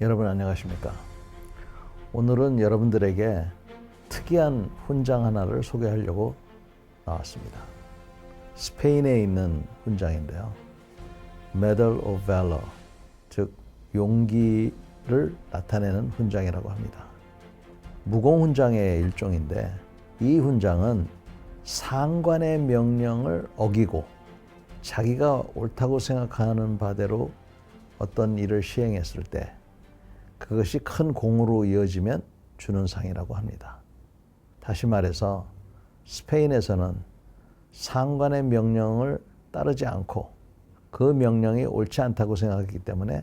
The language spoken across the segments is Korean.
여러분 안녕하십니까? 오늘은 여러분들에게 특이한 훈장 하나를 소개하려고 나왔습니다. 스페인에 있는 훈장인데요. Medal of Valor, 즉 용기를 나타내는 훈장이라고 합니다. 무공 훈장의 일종인데 이 훈장은 상관의 명령을 어기고 자기가 옳다고 생각하는 바대로 어떤 일을 시행했을 때 그것이 큰 공으로 이어지면 주는 상이라고 합니다. 다시 말해서 스페인에서는 상관의 명령을 따르지 않고 그 명령이 옳지 않다고 생각했기 때문에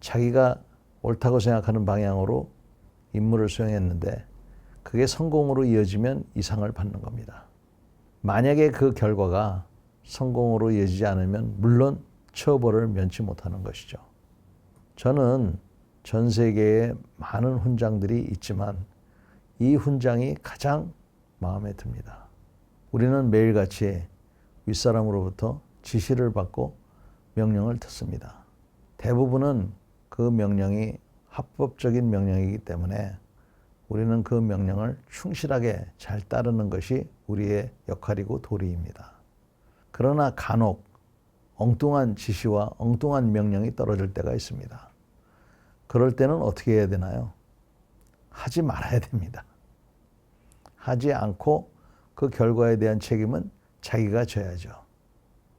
자기가 옳다고 생각하는 방향으로 임무를 수행했는데 그게 성공으로 이어지면 이 상을 받는 겁니다. 만약에 그 결과가 성공으로 이어지지 않으면 물론 처벌을 면치 못하는 것이죠. 저는 전 세계에 많은 훈장들이 있지만 이 훈장이 가장 마음에 듭니다. 우리는 매일같이 윗사람으로부터 지시를 받고 명령을 듣습니다. 대부분은 그 명령이 합법적인 명령이기 때문에 우리는 그 명령을 충실하게 잘 따르는 것이 우리의 역할이고 도리입니다. 그러나 간혹 엉뚱한 지시와 엉뚱한 명령이 떨어질 때가 있습니다. 그럴 때는 어떻게 해야 되나요? 하지 말아야 됩니다. 하지 않고 그 결과에 대한 책임은 자기가 져야죠.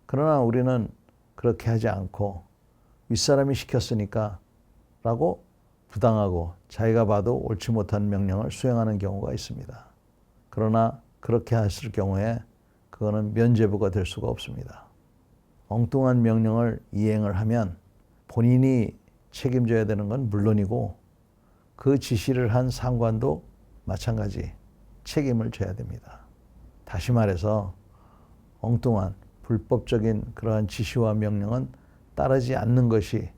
그러나 우리는 그렇게 하지 않고 윗사람이 시켰으니까 라고 부당하고 자기가 봐도 옳지 못한 명령을 수행하는 경우가 있습니다. 그러나 그렇게 했을 경우에 그거는 면죄부가 될 수가 없습니다. 엉뚱한 명령을 이행을 하면 본인이 책임져야 되는 건 물론이고 그 지시를 한 상관도 마찬가지 책임을 져야 됩니다. 다시 말해서 엉뚱한 불법적인 그러한 지시와 명령은 따르지 않는 것이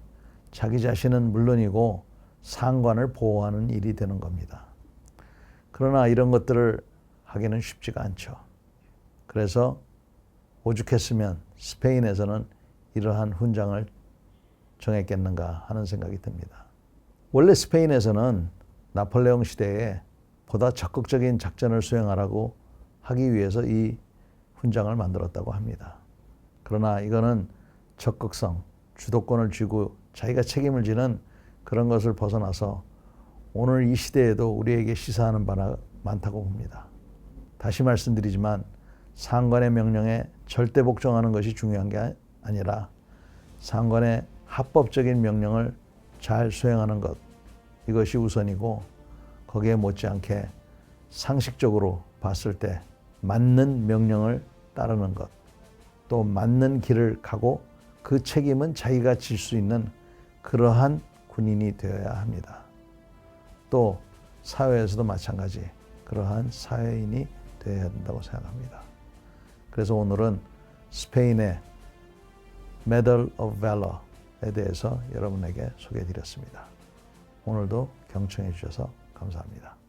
자기 자신은 물론이고 상관을 보호하는 일이 되는 겁니다. 그러나 이런 것들을 하기는 쉽지가 않죠. 그래서 오죽했으면 스페인에서는 이러한 훈장을 정했겠는가 하는 생각이 듭니다. 원래 스페인에서는 나폴레옹 시대에 보다 적극적인 작전을 수행하라고 하기 위해서 이 훈장을 만들었다고 합니다. 그러나 이거는 적극성, 주도권을 쥐고 자기가 책임을 지는 그런 것을 벗어나서 오늘 이 시대에도 우리에게 시사하는 바가 많다고 봅니다. 다시 말씀드리지만 상관의 명령에 절대 복종하는 것이 중요한 게 아니라 상관의 합법적인 명령을 잘 수행하는 것 이것이 우선이고 거기에 못지않게 상식적으로 봤을 때 맞는 명령을 따르는 것 또 맞는 길을 가고 그 책임은 자기가 질 수 있는 그러한 군인이 되어야 합니다. 또 사회에서도 마찬가지 그러한 사회인이 되어야 된다고 생각합니다. 그래서 오늘은 스페인의 Medal of Valor에 대해서 여러분에게 소개해 드렸습니다. 오늘도 경청해 주셔서 감사합니다.